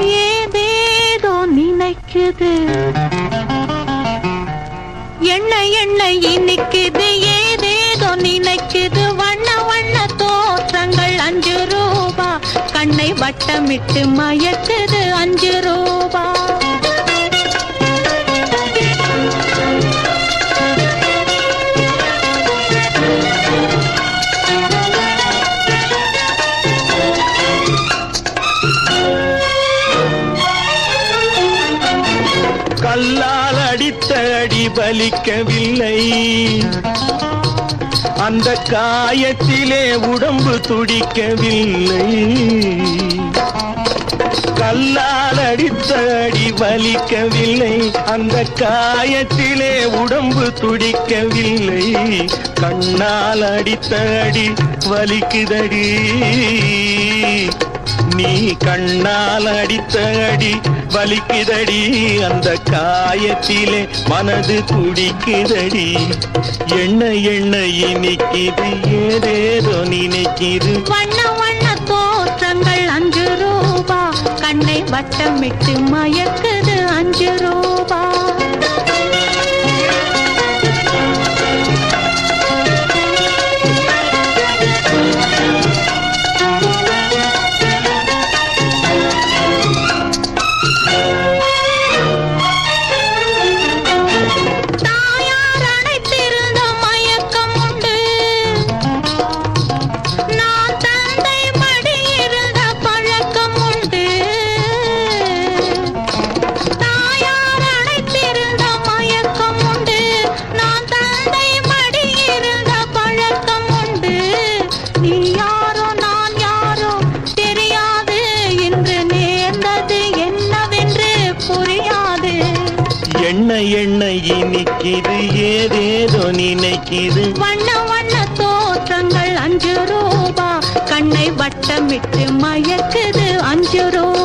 ஏதேதோ நினைக்குது? என்ன என்ன இனிக்குது? ஏதேதோ நினைக்குது? வண்ண வண்ண தோற்றங்கள் அஞ்சு ரூபா. கண்ணை வட்டமிட்டு மயக்குது அஞ்சு ரூபா. கல்லால் அடித்த அடி பலிக்கவில்லை. அந்த காயத்திலே உடம்பு துடிக்கவில்லை. கல்லால் அடித்த அடி வலிக்கவில்லை அந்த காயத்திலே உடம்பு துடிக்கவில்லை. கண்ணால் அடித்த அடி வலிக்குதடி. நீ கண்ணால் அடித்த அடி வலிக்குதடி. அந்த காயத்திலே மனது துடிக்குதடி. என்ன என்ன இனிக்குது? ஏதேதோ நினைக்குது. வண்ண வண்ண தோற்றங்கள் அஞ்சு ரூபா. கண்ணை வட்டமிட்டு மயக்கு எண்ண எண்ண இனிக்குது ஏதேதோ நினைக்குது. வண்ண வண்ண தோற்றங்கள் அஞ்சு ரூபா. கண்ணை வட்டமிட்டு மயக்குது அஞ்சு ரூபா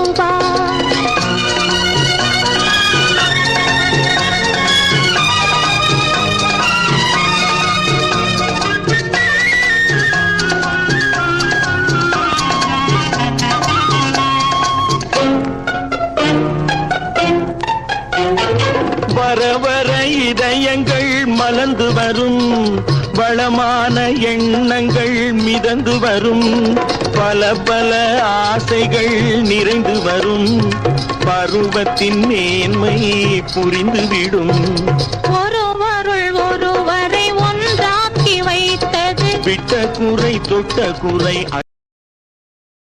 வர வர இதயங்கள் மலர்ந்து வரும். வளமான எண்ணங்கள் மிதந்து வரும். பல பல ஆசைகள் நிறைந்து வரும். பருவத்தின் மேன்மை புரிந்துவிடும் ஒருவருள் ஒருவரை ஒன்றாக்கி வைத்தது. விட்ட குறை தொட்ட குறை